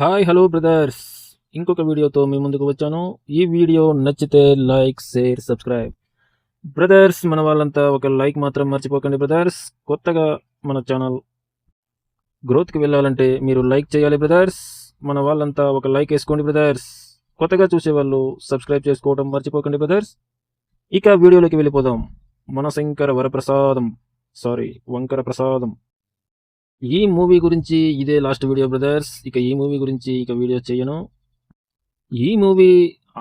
Hi hello brothers ఇంకొక వీడియోతో మీ ముందుకు వచ్చాను. ఈ వీడియో నచ్చితే లైక్ షేర్ సబ్స్క్రైబ్. బ్రదర్స్ మన వాళ్ళంతా ఒక లైక్ మాత్రం మర్చిపోకండి బ్రదర్స్ కొత్తగా మన ఛానల్ గ్రోత్కి వెళ్ళాలంటే మీరు లైక్ చేయాలి బ్రదర్స్ మన వాళ్ళంతా ఒక లైక్ వేసుకోండి బ్రదర్స్ కొత్తగా చూసే వాళ్ళు సబ్స్క్రైబ్ చేసుకోవడం మర్చిపోకండి బ్రదర్స్ ఇక వీడియోలోకి వెళ్ళిపోదాం. మనశంకర వరప్రసాదం. సారీ వంకర ప్రసాదం. ఈ మూవీ గురించి ఇదే లాస్ట్ వీడియో బ్రదర్స్. ఇక ఈ మూవీ గురించి ఇక వీడియో చేయను. ఈ మూవీ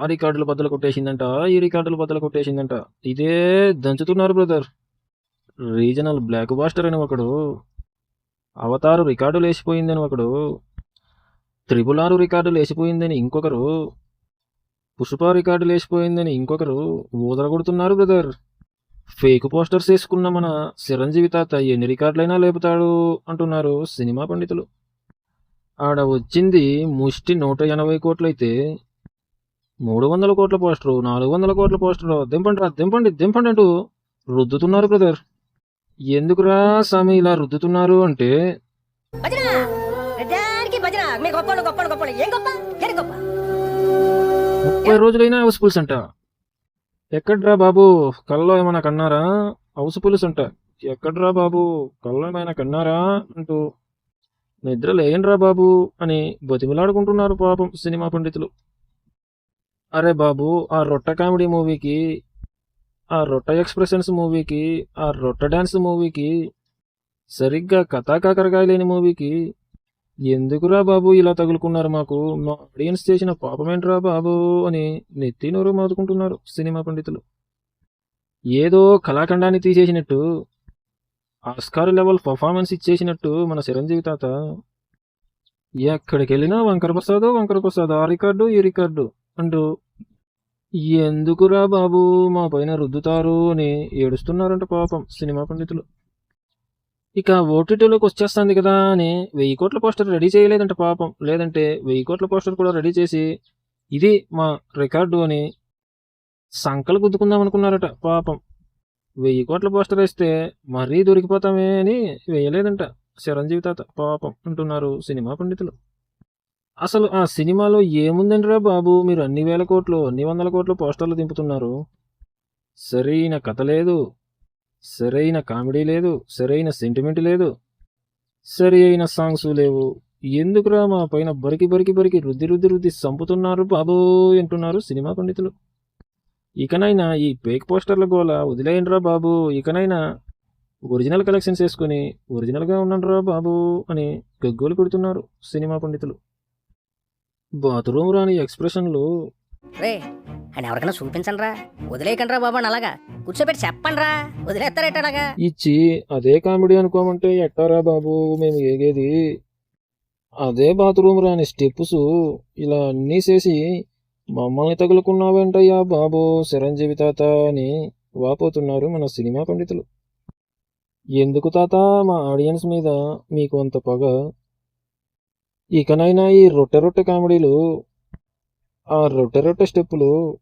ఆ రికార్డులు బద్దలు కొట్టేసిందంట ఈ రికార్డులు బద్దలు కొట్టేసిందంట. ఇదే దంచుతున్నారు బ్రదర్. రీజనల్ బ్లాక్ బాస్టర్ అని ఒకడు అవతారు రికార్డు లేచిపోయిందని ఒకడు త్రిపుల్ ఆరు రికార్డు లేచిపోయిందని ఇంకొకరు పుష్ప రికార్డు లేచిపోయిందని ఇంకొకరు ఊదరగొడుతున్నారు బ్రదర్. ఫేక్ పోస్టర్స్ వేసుకున్న మన చిరంజీవి తాత ఎన్ని రికార్డులైనా లేపుతాడు అంటున్నారు సినిమా పండితులు. ఆడ వచ్చింది ముష్టి నూట ఎనభై కోట్లయితే మూడు వందల కోట్ల పోస్టరు నాలుగు వందల కోట్ల పోస్టరు. దింపండి రా దింపండి దింపండి అంటూ రుద్దుతున్నారు బ్రదర్. ఎందుకురా స్వామి ఇలా రుద్దుతున్నారు అంటే ముప్పై రోజులైనా హౌస్ పులుసు అంట. ఎక్కడ్రా బాబు? కళ్ళలో ఏమైనా కన్నారా? హౌస్ పులుసు అంట. ఎక్కడ్రా బాబు? కళ్ళలో ఏమైనా కన్నారా? అంటూ నిద్ర లేయనరా బాబు అని బతిమిలాడుకుంటున్నారు పాపం సినిమా పండితులు. అరే బాబు ఆ రొట్ట కామెడీ మూవీకి ఆ రొట్ట ఎక్స్ప్రెషన్స్ మూవీకి ఆ రొట్ట డ్యాన్స్ మూవీకి సరిగ్గా కథాకాకరకాయ లేని మూవీకి ఎందుకురా బాబు ఇలా తగులుకున్నారు మాకు? మా ఆడియన్స్ చేసిన పాపమేంట్రా బాబు అని నెత్తి నోరు మాదుకుంటున్నారు సినిమా పండితులు. ఏదో కళాఖండాన్ని తీసేసినట్టు ఆస్కార్ లెవెల్ పర్ఫార్మెన్స్ ఇచ్చేసినట్టు మన చిరంజీవి తాత. ఎక్కడికి వెళ్ళినా వంకర ప్రసాద్ వంకర ప్రసాద్ ఆ రికార్డు ఈ రికార్డు అంటూ ఎందుకురా బాబు మా పైన రుద్దుతారు అని ఏడుస్తున్నారంట పాపం సినిమా పండితులు. ఇక ఓటీటీలోకి వచ్చేస్తుంది కదా అని వెయ్యి కోట్ల పోస్టర్ రెడీ చేయలేదంట పాపం. లేదంటే వెయ్యి కోట్ల పోస్టర్ కూడా రెడీ చేసి ఇది మా రికార్డు అని సంకలు గుద్దుకుందాం అనుకున్నారట పాపం. వెయ్యి కోట్ల పోస్టర్ వేస్తే మరీ దొరికిపోతామే అని వేయలేదంట చిరంజీవి తాత పాపం అంటున్నారు సినిమా పండితులు. అసలు ఆ సినిమాలో ఏముందండిరా బాబు? మీరు అన్ని వేల కోట్లు అన్ని వందల కోట్లు పోస్టర్లు దింపుతున్నారు. సరైన కథ లేదు. సరైన కామెడీ లేదు సరైన సెంటిమెంట్ లేదు సరి అయిన సాంగ్స్ లేవు. ఎందుకురా మా పైన బరికి బరికి బరికి రుద్ది రుద్ది రుద్ది చంపుతున్నారు బాబు అంటున్నారు సినిమా పండితులు. ఇకనైనా ఈ పేక్ పోస్టర్ల గోల వదిలేయండిరా బాబు ఇకనైనా ఒరిజినల్ కలెక్షన్స్ వేసుకుని ఒరిజినల్గా ఉండండిరా బాబు అని గగ్గోలు పెడుతున్నారు సినిమా పండితులు. బాత్రూమ్ రాని ఎక్స్ప్రెషన్లు అని ఎవరికైనా చూపించండి రా వదిలేయకండి రా బాబు అలాగా. కూర్చోబెట్టి చెప్పండి రా వదిలేస్తారేట అలాగా? ఇచ్చి అదే కామెడీ అనుకోమంటే ఎట్టారా బాబు మేము ఏగేది? అదే బాత్రూమ్ రాని స్టెప్స్ ఇలా అన్నీ చేసి మమ్మల్ని తగులుకున్నావేంటయ్యా బాబు చిరంజీవి తాత అని వాపోతున్నారు మన సినిమా పండితులు. ఎందుకు తాత? మా ఆడియన్స్ మీద మీకు అంత పగ? ఇకనైనా ఈ రొట్టె రొట్టె కామెడీలు ఆ రొట్టె రొట్టె స్టెప్పులు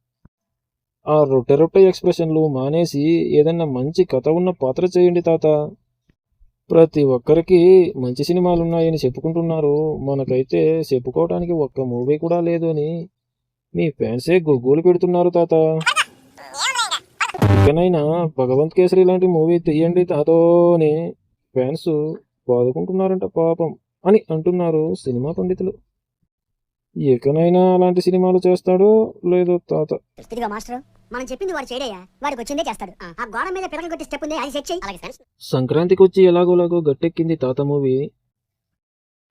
ఆ రొట్టె రొట్టె ఎక్స్ప్రెషన్లు మానేసి ఏదన్నా మంచి కథ ఉన్న పాత్ర చేయండి తాత. ప్రతి ఒక్కరికి మంచి సినిమాలు ఉన్నాయని చెప్పుకుంటున్నారు. మనకైతే చెప్పుకోవడానికి ఒక్క మూవీ కూడా లేదు అని మీ ఫ్యాన్సే గొగ్గులు పెడుతున్నారు తాత. ఇకనైనా భగవంత్ కేసరి లాంటి మూవీ తీయండి తాతోని ఫ్యాన్స్ బాదుకుంటున్నారంట పాపం అని అంటున్నారు సినిమా పండితులు. ఇకనైనా అలాంటి సినిమాలు చేస్తాడో లేదో తాత. ఇదిగో మాస్టర్ మనం చెప్పింది వాడు చేయడయ్యా వాడికి వచ్చిందే చేస్తాడు. ఆ గోడ మీద పిల్లలు కొట్టి స్టెప్ ఉంది అది సెట్ చేయి అలాగే సంక్రాంతికి వచ్చి ఎలాగోలాగో గట్టెక్కింది తాత మూవీ.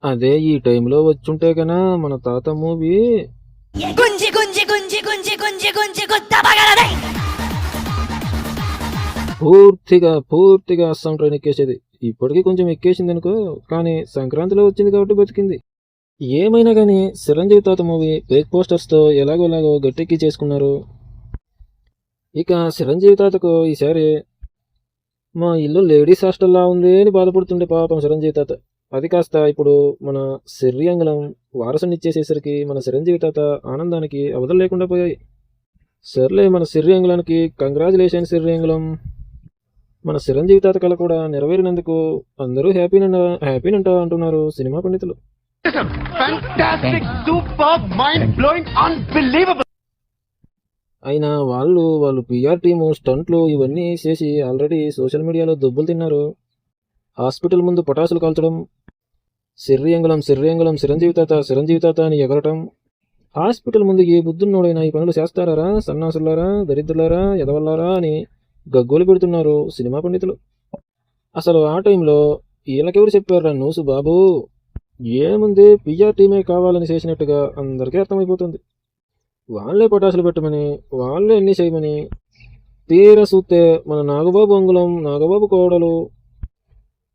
అదే ఈ టైంలో వచ్చుంటే కనా మన తాత మూవీ. గుంజి గుంజి గుంజి గుంజి గుంజి గుంజి పగలదై. పూర్తిగా పూర్తిగా అస్సాం ట్రైన్ ఎక్కేసేది. ఇప్పటికీ కొంచెం ఎక్కేసింది అనుకో కానీ సంక్రాంతిలో వచ్చింది కాబట్టి బతికింది. ఏమైనా కానీ చిరంజీవి తాత మూవీ ఫేక్ పోస్టర్స్తో ఎలాగోలాగో గట్టెక్కి చేసుకున్నారు. ఇక చిరంజీవి తాతకు ఈసారి మా ఇల్లు లేడీస్ హాస్టల్లా ఉంది అని బాధపడుతుండే పాపం చిరంజీవి తాత. అది కాస్త ఇప్పుడు మన శరీరంగలం అంగళం మన చిరంజీవి తాత ఆనందానికి అవధులు లేకుండా పోయాయి. సర్లే మన సిర్రి కంగ్రాచులేషన్ సిర్రి మన చిరంజీవి తాత కళ కూడా నెరవేరినందుకు అందరూ హ్యాపీనంట హ్యాపీనంట అంటున్నారు సినిమా పండితులు. Fantastic, superb, mind-blowing, unbelievable. అయినా వాళ్ళు వాళ్ళు పిఆర్ టీము స్టంట్లు ఇవన్నీ చేసి ఆల్రెడీ సోషల్ మీడియాలో దుబ్బులు తిన్నారు. హాస్పిటల్ ముందు పటాసులు కాల్చడం సిర్రియంగులం సిర్రియంగులం చిరంజీవి తాత చిరంజీవి తాత అని ఎగరటం. హాస్పిటల్ ముందు ఏ బుద్ధున్నోడైనా ఈ పనులు చేస్తారా సన్నాసులారా? దరిద్రులారా? ఎదవల్లారా? అని గగ్గోలు పెడుతున్నారు సినిమా పండితులు. అసలు ఆ టైంలో వీళ్ళకెవరు చెప్పారా నూసు బాబు? ఏముంది? పిఆర్ టీమే కావాలని చేసినట్టుగా అందరికీ అర్థమైపోతుంది. వాళ్ళే పటాసులు పెట్టమని వాళ్ళే అన్ని చేయమని తీర చూస్తే మన నాగబాబు అంగుళం నాగబాబు కోడలు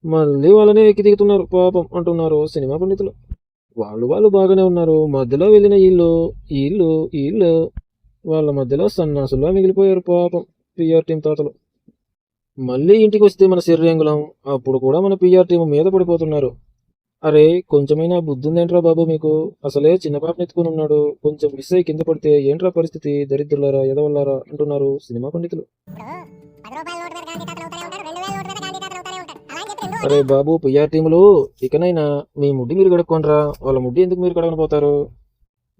మళ్ళీ వాళ్ళనే ఎక్కి దిగుతున్నారు. పాపం అంటున్నారు సినిమా పండితులు. వాళ్ళు వాళ్ళు బాగానే ఉన్నారు. మధ్యలో వెళ్ళిన వీళ్ళు వీళ్ళు వీళ్ళు వాళ్ళ మధ్యలో సన్నాసుల్లో మిగిలిపోయారు పాపం పిఆర్ టీం తాతలు. మళ్ళీ ఇంటికి వస్తే మన శరీరంగులం అప్పుడు కూడా మన పిఆర్ టీం మీద పడిపోతున్నారు. అరే కొంచెమైనా బుద్ధి ఉందేంట్రా బాబు మీకు? అసలే చిన్న పాపని ఎత్తుకుని ఉన్నాడు. కొంచెం మిస్ అయ్యి కింద పడితే ఏంట్రా పరిస్థితి? దరిద్రులారా ఎదవల్లారా అంటున్నారు సినిమా పండితులు. అరే బాబు పిఆర్ టీములు ఇకనైనా మీ ముడ్డి మీరు గడుక్కోనరా వాళ్ళ ముడ్డి ఎందుకు మీరు కడగనిపోతారు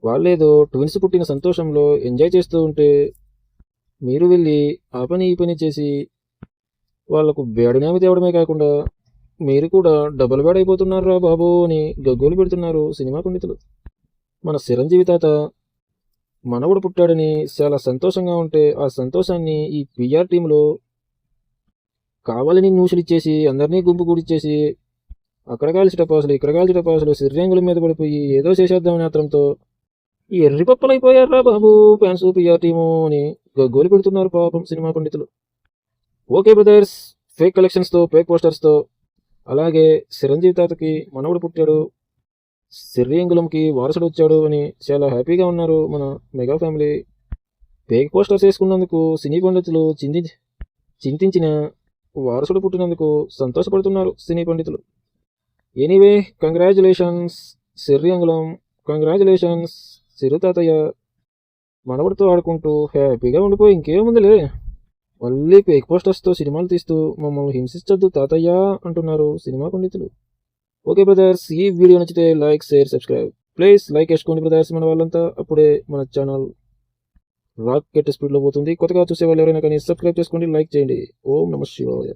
వాళ్ళేదో ట్విన్స్ పుట్టిన సంతోషంలో ఎంజాయ్ చేస్తూ ఉంటే మీరు వెళ్ళి ఆ పని ఈ పని చేసి వాళ్ళకు బేడనేమి తేవడమే కాకుండా మీరు కూడా డబుల్ బేడ్ అయిపోతున్నారా బాబు అని గగ్గోలు పెడుతున్నారు సినిమా పండితులు. మన చిరంజీవి తాత మనవుడు పుట్టాడని చాలా సంతోషంగా ఉంటే ఆ సంతోషాన్ని ఈ పిఆర్ టీంలో కావాలని న్యూస్లు ఇచ్చేసి అందరినీ గుంపు కూడిచ్చేసి అక్కడ కాల్చి టపాసులు ఇక్కడ కాల్చి టపాసులు సిర్రేంగుల మీద పడిపోయి ఏదో చేసేద్దామని ఆత్రంతో ఈ ఎర్రి పప్పలు బాబు ఫ్యాన్స్ పిఆర్ టీము అని గగ్గోలు పెడుతున్నారు పాపం సినిమా పండితులు. ఓకే బ్రదర్స్ ఫేక్ కలెక్షన్స్తో ఫేక్ పోస్టర్స్తో అలాగే చిరంజీవి తాతకి మనవడు పుట్టాడు. సిర్రియంగులంకి వారసుడు వచ్చాడు అని చాలా హ్యాపీగా ఉన్నారు మన మెగా ఫ్యామిలీ. ఫేక్ పోస్టర్స్ వేసుకున్నందుకు సినీ పండితులు చింతి చింతించిన వారసుడు పుట్టినందుకు సంతోషపడుతున్నారు సినీ పండితులు. ఎనీవే కంగ్రాచులేషన్స్ సిర్రియంగులం కంగ్రాచులేషన్స్ సిరు తాతయ్య మనవడితో ఆడుకుంటూ హ్యాపీగా ఉండిపోయి ఇంకేముందిలే? మళ్ళీ ఫేక్ పోస్టర్స్తో సినిమాలు తీస్తూ మమ్మల్ని హింసించొద్దు తాతయ్య అంటున్నారు సినిమా పండితులు. ఓకే బ్రదర్స్ ఈ వీడియో నచ్చితే like share subscribe please like వేసుకోండి బ్రదర్స్ మన వాళ్ళంతా. అప్పుడే మన ఛానల్ రాకెట్ స్పీడ్లో పోతుంది. కొత్తగా చూసే వాళ్ళు ఎవరైనా కానీ సబ్స్క్రైబ్ చేసుకోండి లైక్ చేయండి. ఓం నమ శివాయ.